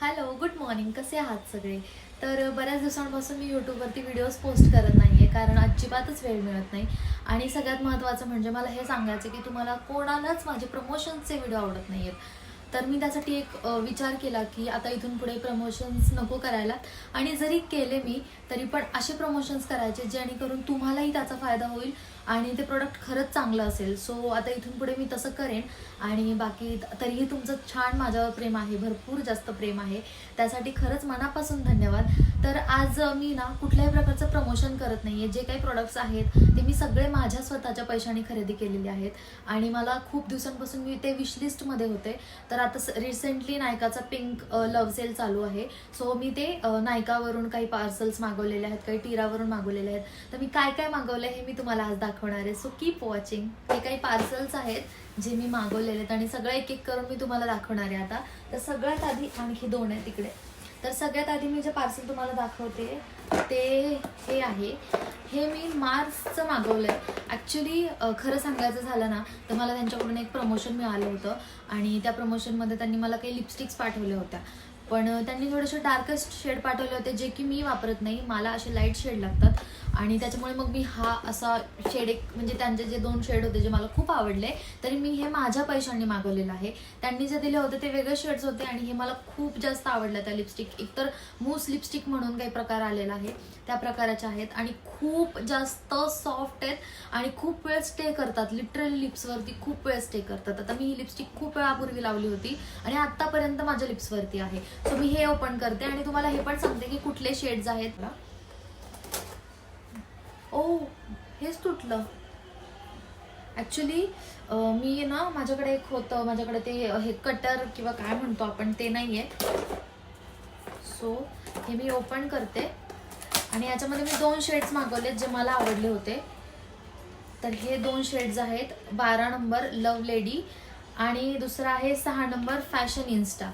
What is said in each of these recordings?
Hello good morning कसे आहात सगळे? तर बऱ्याच दिवसांपासून मी यूट्यूबवरती व्हिडिओज पोस्ट करत नाही आहे कारण अजिबातच वेळ मिळत नाही. आणि सगळ्यात महत्त्वाचं म्हणजे मला हे सांगायचं की तुम्हाला कोणालाच माझे प्रमोशन्सचे व्हिडिओ आवडत नाही आहेत तर मी त्यासाठी एक विचार केला की आता इथून पुढे प्रमोशन्स नको करायला. आणि जरी केले मी तरी पण असे प्रमोशन्स करायचे जेणेकरून तुम्हालाही त्याचा फायदा होईल. आणि ते प्रोडक्ट खरंच चांगलं असेल. सो आता इथून पुढे मी तसं करेन. आणि बाकी तरीही तुमचं छान माझ्यावर प्रेम आहे. भरपूर जास्त प्रेम आहे. त्यासाठी खरंच मनापासून धन्यवाद. तर आज मी ना कुठल्याही प्रकारचं प्रमोशन करत नाही आहे जे काही प्रोडक्ट्स आहेत ते मी सगळे माझ्या स्वतःच्या पैशाने खरेदी केलेले आहेत. आणि मला खूप दिवसांपासून मी ते विशलिस्टमध्ये होते. तर आता रिसेंटली नायकाचा पिंक लव्ह सेल चालू आहे. सो मी ते नायकावरून काही पार्सल्स मागवलेले आहेत काही टीरावरून मागवलेले आहेत. तर मी काय काय मागवलं हे मी तुम्हाला आज दाखव दाखवणार आहे. सो कीप वॉचिंग हे काही पार्सल्स आहेत जे मी मागवलेले आहेत आणि सगळं एक एक करून मी तुम्हाला दाखवणार आहे आता. तर सगळ्यात आधी आणखी दोन आहे तिकडे तर सगळ्यात आधी मी जे पार्सल तुम्हाला दाखवते ते हे आहे. हे मी मार्सचं मागवलं आहे ॲक्च्युली खरं सांगायचं झालं ना तर मला त्यांच्याकडून एक प्रमोशन मिळालं होतं आणि त्या प्रमोशनमध्ये त्यांनी मला काही लिपस्टिक्स पाठवल्या होत्या. पण त्यांनी थोडेसे डार्केस्ट शेड पाठवले होते जे की मी वापरत नाही. मला असे लाइट शेड लागतात. आणि त्याच्यामुळे मग मी हा असा शेड एक म्हणजे त्यांचे जे दोन शेड होते जे मला खूप आवडले तरी मी हे माझ्या पैशांनी मागवलेलं आहे. त्यांनी जे दिले होते ते वेगळे शेड्स होते आणि हे मला खूप जास्त आवडलं त्या लिपस्टिक एकतर मूस लिपस्टिक म्हणून काही प्रकार आलेला आहे त्या प्रकाराच्या आहेत आणि खूप जास्त सॉफ्ट आहेत आणि खूप वेळ स्टे करतात. लिटरली लिप्सवरती खूप वेळ स्टे करतात. आता मी ही लिपस्टिक खूप वेळापूर्वी लावली होती आणि आत्तापर्यंत माझ्या लिप्सवरती आहे. सो मी हे ओपन करते आणि तुम्हाला हे पण सांगते की कुठले शेड्स आहेत. ओ हेच तुटलं. ॲक्च्युली मी ना माझ्याकडे एक होतं माझ्याकडे ते हे कटर किंवा काय म्हणतो आपण ते नाही आहे सो हे मी ओपन करते. आणि याच्यामध्ये मी दोन शेड्स मागवलेत जे मला आवडले होते. तर हे दोन शेड्स आहेत. बारा नंबर लव लेडी आणि दुसरा आहे सहा नंबर फॅशन इन्स्टा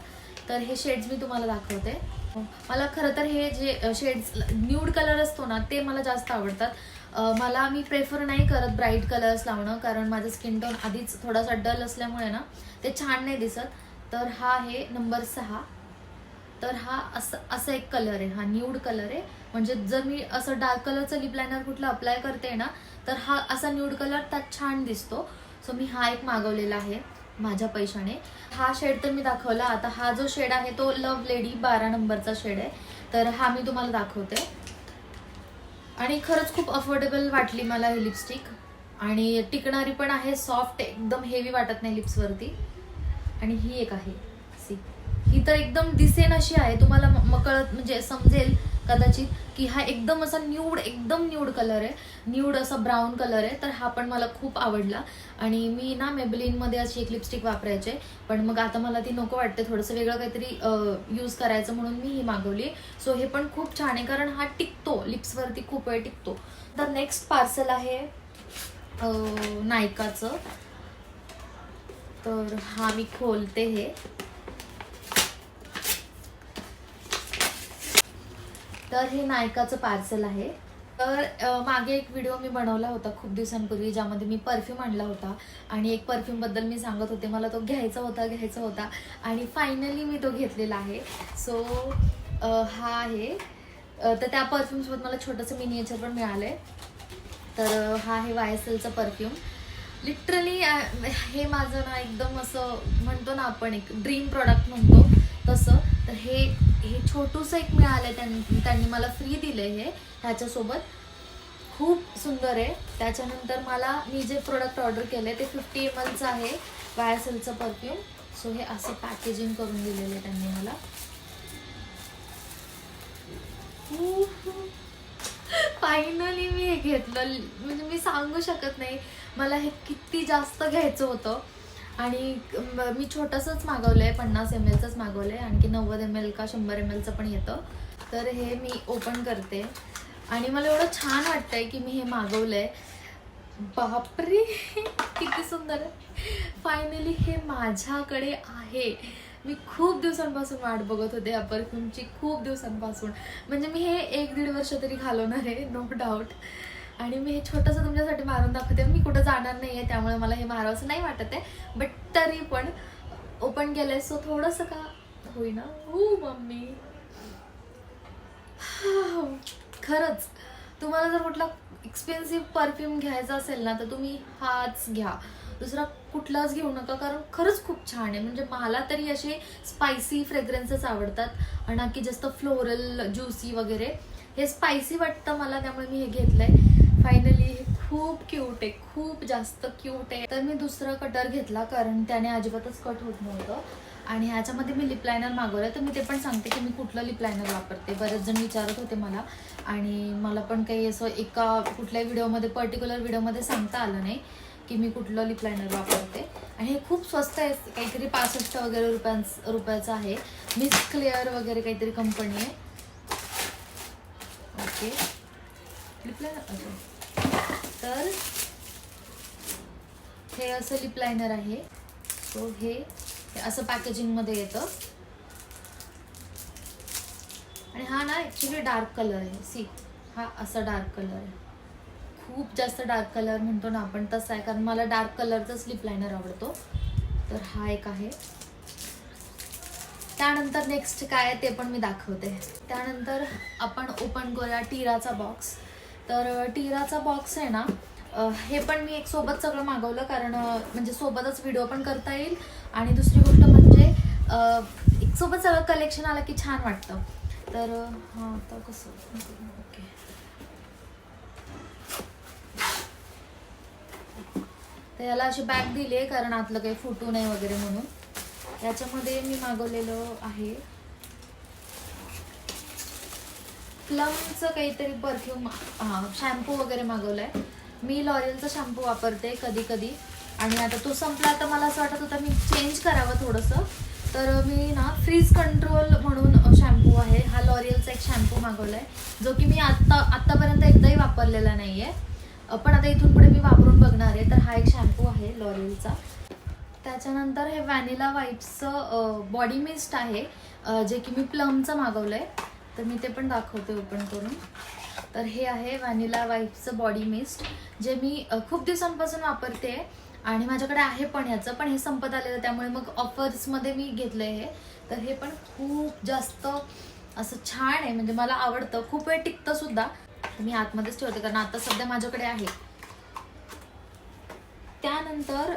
तर हे शेड्स मी तुम्हाला दाखवते. हो. मला खरं तर हे जे शेड्स न्यूड कलर असतो ना ते मला जास्त आवडतात. मला मी प्रेफर नाही करत ब्राईट कलर्स लावणं कारण माझं स्किन टोन आधीच थोडासा डल असल्यामुळे ना ते छान नाही दिसत. तर हा आहे नंबर सहा. तर हा असं असा एक कलर आहे हा न्यूड कलर आहे. म्हणजे जर मी असं डार्क कलरचं लिप लायनर कुठलं अप्लाय करते ना तर हा असा न्यूड कलर त्यात छान दिसतो. सो मी हा एक मागवलेला आहे. माझ्या पैशाने. हा शेड तर मी दाखवला. आता हा जो शेड आहे तो लव लेडी बारा नंबरचा शेड आहे. तर हा मी तुम्हाला दाखवते. आणि खरंच खूप अफोर्डेबल वाटली मला ही लिपस्टिक आणि टिकणारी पण आहे सॉफ्ट एकदम हेवी वाटत नाही लिप्सवरती आणि ही एक आहे. सी ही तर एकदम दिसेन अशी आहे. तुम्हाला मकळत कळत म्हणजे समजेल. कदाचित की हा एकदम असा न्यूड एकदम न्यूड कलर आहे. न्यूड असा ब्राऊन कलर आहे. तर हा पण मला खूप आवडला. आणि मी ना मेबलिनमध्ये अशी एक लिपस्टिक वापरायचे. पण मग आता मला ती नको वाटते. थोडंसं वेगळं काहीतरी यूज करायचं म्हणून मी ही मागवली. सो हे पण खूप छान आहे. कारण हा टिकतो. लिप्सवरती खूप वेळ टिकतो. तर नेक्स्ट पार्सल आहे नायकाचं तर हा मी खोलते हे. तर हे नायकाचं पार्सल आहे. तर मागे एक व्हिडिओ मी बनवला होता खूप दिवसांपूर्वी ज्यामध्ये मी परफ्यूम आणला होता. आणि एक परफ्यूमबद्दल मी सांगत होते मला तो घ्यायचा होता घ्यायचा होता. आणि फायनली मी तो घेतलेला आहे. सो हा आहे. तर त्या परफ्यूमसोबत मला छोटंसं मिनिएचर पण मिळालं आहे तर हा आहे वाय एस एलचा परफ्यूम. लिटरली हे माझं ना एकदम असं म्हणतो ना आपण एक ड्रीम प्रॉडक्ट म्हणतो तसं. तर हे हे छोटूसं एक मिळालं त्यांनी त्यांनी मला फ्री दिलं हे ह्याच्यासोबत. खूप सुंदर आहे. त्याच्यानंतर मला मी जे प्रोडक्ट ऑर्डर केलं ते फिफ्टी एम एलचं आहे वायसेलचं परफ्यूम सो हे असं पॅकेजिंग करून दिलेलं आहे त्यांनी मला. फायनली मी हे घेतलं. म्हणजे मी सांगू शकत नाही. मला हे किती जास्त घ्यायचं होतं. आणि मी छोटंसंच मागवलं आहे पन्नास एम एलचंच मागवलं आहे आणखी नव्वद एम एल का शंभर एम एलचं पण येतं. तर हे मी ओपन करते. आणि मला एवढं छान वाटतंय की मी हे मागवलं आहे बापरे! किती सुंदर फायनली हे माझ्याकडे आहे. मी खूप दिवसांपासून वाट बघत होते या परफ्यूमची खूप दिवसांपासून. म्हणजे मी हे एक दीड वर्ष तरी घालवणार आहे नो डाऊट आणि मी हे छोटंसं तुमच्यासाठी मारून दाखवते. मी कुठं जाणार नाही आहे त्यामुळे मला हे मारावंसं नाही वाटत आहे. बट तरी पण ओपन केलं आहे सो थोडंसं का होईना? हो मम्मी. खरंच तुम्हाला जर कुठला एक्सपेन्सिव्ह परफ्यूम घ्यायचा असेल ना तर तुम्ही हाच घ्या. दुसरा कुठलाच घेऊ नका कारण खरंच खूप छान आहे. म्हणजे मला तरी असे स्पायसी फ्रेग्रन्सेस आवडतात. आणि की जास्त फ्लोरल ज्युसी वगैरे. हे स्पायसी वाटतं मला त्यामुळे मी हे घेतलंय. फायनली हे खूप क्यूट आहे. खूप जास्त क्यूट आहे. तर मी दुसरा कटर घेतला कारण त्याने अजिबातच कट होत नव्हतं. आणि ह्याच्यामध्ये मी लिप लायनर मागवलं तर मी ते पण सांगते की मी कुठलं लिप लायनर वापरते. बरेच जण विचारत होते मला. आणि मला पण काही असं एका कुठल्याही व्हिडिओमध्ये पर्टिक्युलर व्हिडिओमध्ये सांगता आलं नाही की मी कुठलं लिप लायनर वापरते. आणि हे खूप स्वस्त आहे. काहीतरी पासष्ट वगैरे रुपयांच रुपयाचं आहे. मिस क्लिअर वगैरे काहीतरी कंपनी आहे. ओके लिप लायनर तर हे असं लिप लायनर आहे. सो हे असं पॅकेजिंगमध्ये येतं. आणि हा ना ॲक्च्युली डार्क कलर आहे. सी हा असा डार्क कलर आहे. खूप जास्त डार्क कलर म्हणतो ना आपण तसा आहे कारण मला डार्क कलरचाच लिप लायनर आवडतो. तर हा एक आहे. त्यानंतर नेक्स्ट काय आहे ते पण मी दाखवते. त्यानंतर आपण ओपन करूया टीराचा बॉक्स तर टीराचा बॉक्स आहे ना हे पण मी एक सोबत सगळं मागवलं कारण म्हणजे सोबतच व्हिडिओ पण करता येईल. आणि दुसरी गोष्ट म्हणजे एक सोबत सगळं कलेक्शन आलं की छान वाटतं. तर हां आता कसं? ओके. तर याला अशी बॅग दिली आहे कारण आतलं काही फुटू नये वगैरे म्हणून. याच्यामध्ये मी मागवलेलं आहे. प्लमचं काहीतरी परफ्यूम हां शॅम्पू वगैरे मागवलाय. मी लॉरियलचा शॅम्पू वापरते कधी कधी. आणि आता तो संपला तर मला असं वाटत होतं मी चेंज करावं थोडंसं. तर मी ना फ्रीज कंट्रोल म्हणून शॅम्पू आहे. हा लॉरियलचा एक शॅम्पू मागवलाय जो की मी आत्ता आत्तापर्यंत एकदाही वापरलेला नाही आहे पण आता इथून पुढे मी वापरून बघणार आहे. तर हा एक शॅम्पू आहे लॉरियलचा त्याच्यानंतर हे व्हॅनिला वाईप्सचं बॉडी मिस्ट आहे जे की मी प्लमचं मागवलं आहे तर मी ते पण दाखवते ओपन करून. तर हे आहे व्हॅनिला वाईफचं बॉडी मिस्ट जे मी खूप दिवसांपासून वापरते आणि माझ्याकडे आहे पण ह्याचं पण हे संपत आलेलं त्यामुळे मग ऑफर्समध्ये मी घेतलं हे. तर हे पण खूप जास्त असं छान आहे म्हणजे मला आवडतं. खूप वेळ टिकतं सुद्धा. मी आतमध्येच ठेवते कारण आता सध्या माझ्याकडे आहे. त्यानंतर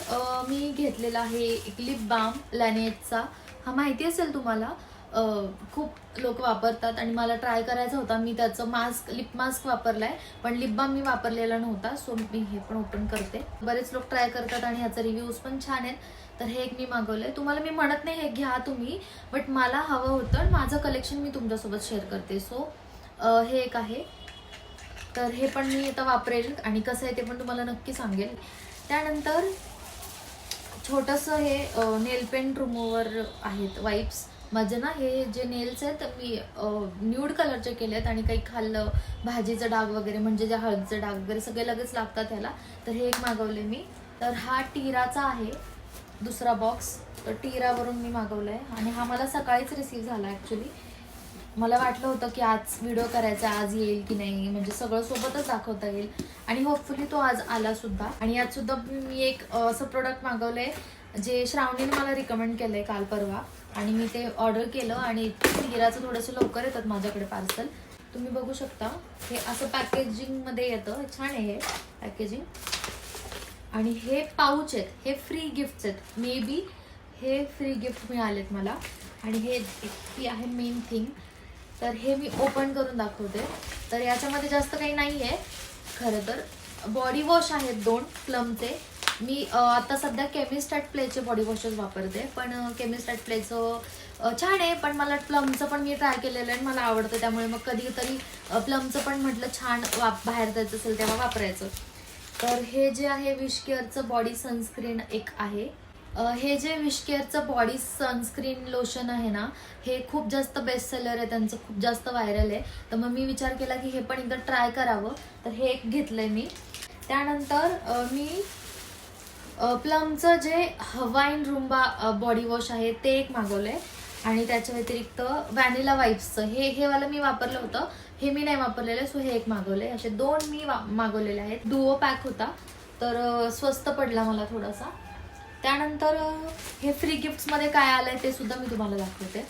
मी घेतलेला आहे एक लिप बाम लॅनेटचा हा माहिती असेल तुम्हाला? खूप लोक वापरतात आणि मला ट्राय करायचा होता. मी त्याचं मास्क लिप मास्क वापरलाय. पण लिप बाम मी वापरलेला नव्हता सो मी हे पण ओपन करते. बरेच लोक ट्राय करतात आणि ह्याचा रिव्ह्यूज पण छान आहेत. तर हे एक मी मागवलंय. तुम्हाला मी म्हणत नाही हे घ्या तुम्ही. बट मला हवं होतं आणि माझं कलेक्शन मी तुमच्यासोबत शेअर करते. सो हे एक आहे. तर हे पण मी आता वापरेल आणि कसं आहे ते पण तुम्हाला नक्की सांगेल. त्यानंतर छोटंसं हे नेल पेंट रिमूव्हर आहेत वाईप्स माझे ना हे जे नेल्स आहेत मी न्यूड कलरचे केले आहेत आणि काही खाल्लं भाजीचं डाग वगैरे म्हणजे जे हळदचं डाग वगैरे सगळे लगेच लागतात ह्याला. तर हे एक मागवले मी. तर हा टीराचा आहे दुसरा बॉक्स तर टीरावरून मी मागवला आहे आणि हा मला सकाळीच रिसीव झाला ॲक्च्युली मला वाटलं होतं की आज व्हिडिओ करायचा आज येईल की नाही म्हणजे सगळं सोबतच दाखवता येईल. आणि होपफुली तो आज आला सुद्धा. आणि यात सुद्धा मी एक असं प्रोडक्ट मागवलं आहे जे श्रावणीने मला रिकमेंड केलं आहे काल परवा. आणि मी ते ऑर्डर केलं आणि हिराचं थोडंसं लवकर येतात माझ्याकडे पार्सल तुम्ही बघू शकता. हे असं पॅकेजिंगमध्ये येतं. छान आहे हे पॅकेजिंग आणि हे पाऊच आहेत. हे फ्री गिफ्ट्स आहेत. मे बी हे फ्री गिफ्ट मिळालेत मला. आणि हे ती आहे मेन थिंग तर हे मी ओपन करून दाखवते. तर याच्यामध्ये जास्त काही नाही आहे खरं तर बॉडी वॉश आहेत दोन प्लमचे मी आता सध्या केमिस्ट ॲट प्लेचे बॉडी वॉशेस वापरते पण केमिस्ट ॲट प्लेचं छान आहे पण मला प्लमचं पण मी ट्राय केलेलं आहे आणि मला आवडतं त्यामुळे मग कधीतरी प्लमचं पण म्हटलं छान वाप बाहेर जायचं असेल तेव्हा वापरायचं. तर हे जे आहे विश केअरचं बॉडी सनस्क्रीन एक आहे. हे जे विश केअरचं बॉडी सनस्क्रीन लोशन आहे ना हे खूप जास्त बेस्ट सेलर आहे त्यांचं खूप जास्त व्हायरल आहे. तर मग मी विचार केला की हे पण एकदा ट्राय करावं. तर हे एक घेतलं आहे मी. त्यानंतर मी प्लमचं जे हवाईन रुंबा बॉडी वॉश आहे ते एक मागवलंय. आणि त्याच्या व्यतिरिक्त व्हॅनिला वाईप्सचं हे हे वाला मी वापरलं होतं. हे मी नाही वापरलेलं सो हे एक मागवले असे दोन मी मागवलेले आहेत. डुओ पॅक होता. तर स्वस्त पडला मला थोडासा. त्यानंतर हे फ्री गिफ्ट्समध्ये काय आलंय ते सुद्धा मी तुम्हाला दाखवते.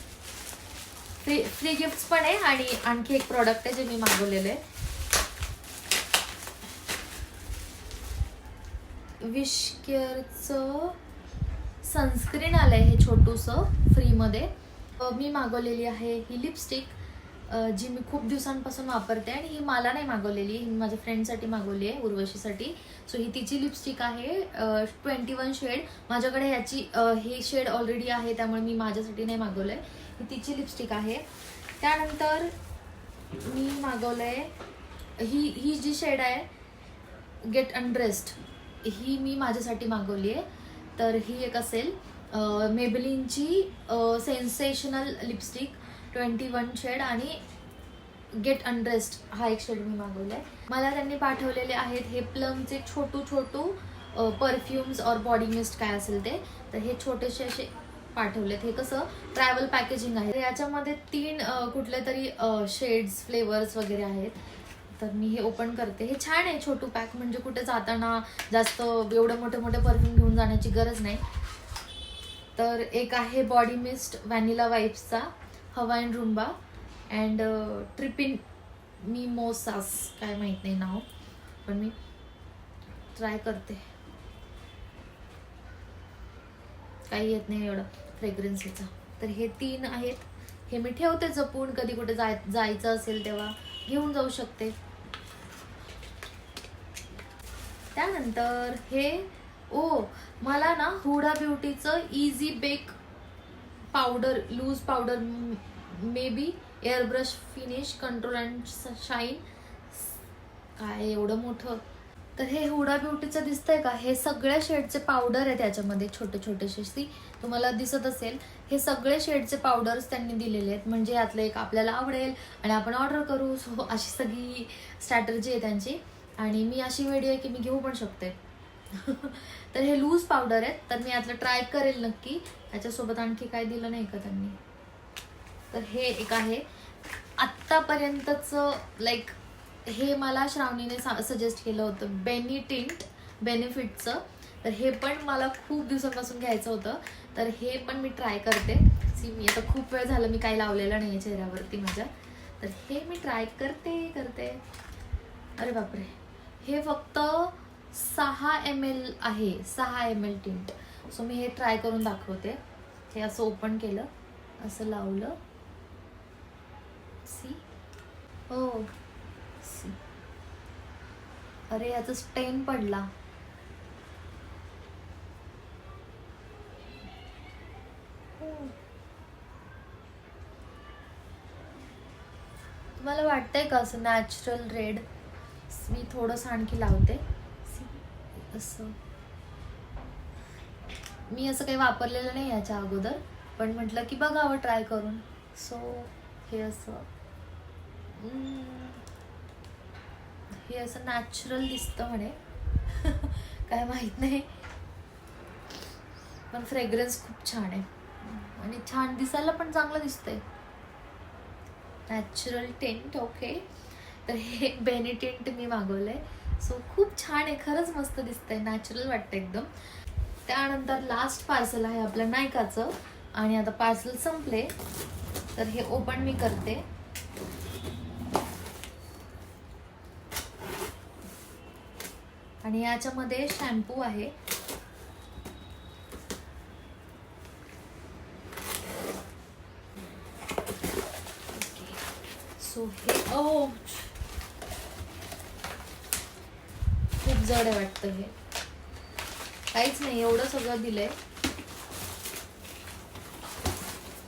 फ्री फ्री गिफ्ट्स पण आहे आणि आणखी एक प्रॉडक्ट आहे जे मी मागवलेलं आहे. विश केअरचं सनस्क्रीन आहे हे छोटूसं फ्रीमध्ये मी मागवलेली आहे ही लिपस्टिक जी मी खूप दिवसांपासून वापरते आणि ही मला नाही मागवलेली ही माझ्या फ्रेंडसाठी मागवली आहे उर्वशीसाठी. सो ही तिची लिपस्टिक आहे ट्वेंटी वन शेड माझ्याकडे ह्याची हे शेड ऑलरेडी आहे त्यामुळे मी माझ्यासाठी नाही मागवलं आहे ही तिची लिपस्टिक आहे. त्यानंतर मी मागवलं आहे ही ही जी शेड आहे गेट अनड्रेस्ड ही मी माझ्यासाठी मागवली आहे. तर ही एक असेल मेबलिनची sensational lipstick twenty one shade आणि गेट अनड्रेस्ड हा एक शेड मी मागवला आहे. मला त्यांनी पाठवलेले आहेत हे प्लमचे छोटू छोटू परफ्युम्स और बॉडी मिस्ट काय असेल ते. तर हे छोटेसे असे पाठवलेत. हे कसं ट्रॅव्हल पॅकेजिंग आहे. तर याच्यामध्ये तीन कुठले तरी शेड्स फ्लेवर्स वगैरे आहेत. तर मी हे ओपन करते. हे छान आहे छोटू पॅक म्हणजे कुठे जाताना जास्त एवढे मोठे मोठे परफ्यूम घेऊन जाण्याची गरज नाही. तर एक आहे body mist vanilla वाईप्सचा and rumba and tripping mimosas काय माहीत नाही नाव पण मी ट्राय करते. काही येत नाही एवढं फ्रेग्रन्सीचा तर हे तीन आहेत. हे मी ठेवते जपून. कधी कुठे जाय जायचं असेल तेव्हा घेऊन जाऊ शकते. त्यानंतर हे ओ मला ना Huda ब्युटीचं easy bake powder loose powder may be airbrush finish control and shine काय एवढं मोठं? तर हे हुडा ब्युटीचं दिसतंय का? हे सगळ्या शेडचे पावडर आहे त्याच्यामध्ये छोटे छोटेसे शिस्ती. तुम्हाला दिसत असेल हे सगळे शेडचे पावडर्स त्यांनी दिलेले आहेत. म्हणजे यातलं एक आपल्याला आवडेल आणि आपण ऑर्डर करू. सो अशी सगळी स्ट्रॅटर्जी आहे त्यांची. आणि मी अशी वेडी आहे की मी घेऊ पण शकते. तर हे लूज पावडर आहेत तर मी यातलं ट्राय करेल नक्की. याच्यासोबत आणखी काय दिलं नाही का त्यांनी? तर हे एक आहे. आत्तापर्यंतचं लाईक हे मला श्रावणीने सजेस्ट केलं होतं. बेनिटिंट बेनिफिटचं तर हे पण मला खूप दिवसापासून घ्यायचं होतं. तर हे पण मी ट्राय करते. सी मी आता खूप वेळ झालं मी काही लावलेलं नाही आहे चेहऱ्यावरती माझ्या. तर हे मी ट्राय करते करते. अरे बापरे. हे फक्त सहा एम एल आहे सहा एम एल टिंट सो मी हे ट्राय करून दाखवते. हे असं ओपन केलं असं लावलं. सी हो. सी अरे याचा स्टेन पडला. तुम्हाला वाटतंय का असं नॅचरल रेड मी थोडंसं आणखी लावते. असं. मी असं काही वापरलेलं नाही याच्या अगोदर पण म्हटलं की बघावं ट्राय करून. सो हे असं. हे असं नॅचरल दिसतं म्हणे. काय माहीत नाही. पण फ्रेग्रन्स खूप छान आहे. आणि छान दिसायला पण चांगलं दिसतंय. नॅचरल टेंट ओके तर हे बेनिटेंट मी मागवलंय. सो खूप छान आहे. खरंच मस्त दिसतंय. नॅचरल वाटतं एकदम. त्यानंतर लास्ट पार्सल आहे आपलं नायकाचं. आणि आता पार्सल संपले. तर हे ओपन मी करते. आणि याच्यामध्ये शॅम्पू आहे. सो हे ओ खूप जड आहे वाटतं हे. काहीच नाही एवढं सगळं दिलंय.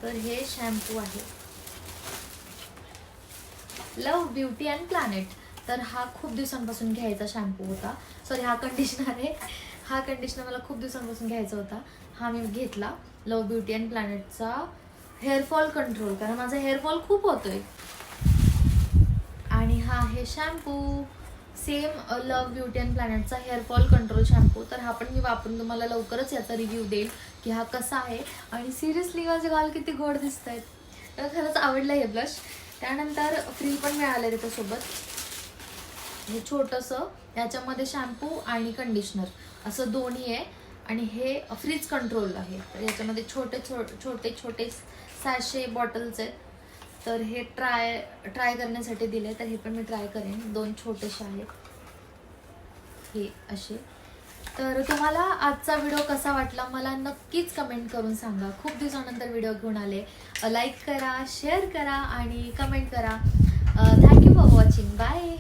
तर हे शॅम्पू आहे. लव ब्युटी अँड प्लॅनेट तर हा खूप दिवसांपासून घ्यायचा शॅम्पू होता. सॉरी हा कंडिशनर आहे. हा कंडिशनर मला खूप दिवसांपासून घ्यायचा होता. हा मी घेतला. लव ब्युटी अँड प्लॅनेटचा हेअरफॉल कंट्रोल कारण माझा हेअरफॉल खूप होतोय. आणि हा आहे shampoo same love beauty and प्लॅनेटचा hair fall control shampoo तर हा पण मी वापरून तुम्हाला लवकरच याचा रिव्ह्यू देईल की हा कसा आहे. आणि सिरियसली माझे गाल किती गोड दिसत आहेत तर खरंच आवडलं हे ब्लश त्यानंतर फ्री पण मिळालं त्याच्यासोबत. हे छोटंसं याच्यामध्ये शॅम्पू आणि कंडिशनर असं दोन्ही आहे. आणि हे फ्रीज कंट्रोल आहे. तर याच्यामध्ये छोटे छो छोटे छोटे सॅशे बॉटल्स आहेत. तर हे ट्राय ट्राय करण्यासाठी दिले तर हे पण मी ट्राय करेन. दोन छोटेसे आहेत. हे असे. तर तुम्हाला आजचा व्हिडिओ कसा वाटला मला नक्कीच कमेंट करून सांगा. खूप दिवसानंतर व्हिडिओ घेऊन आले. लाईक करा शेअर करा आणि कमेंट करा. Thank you for watching bye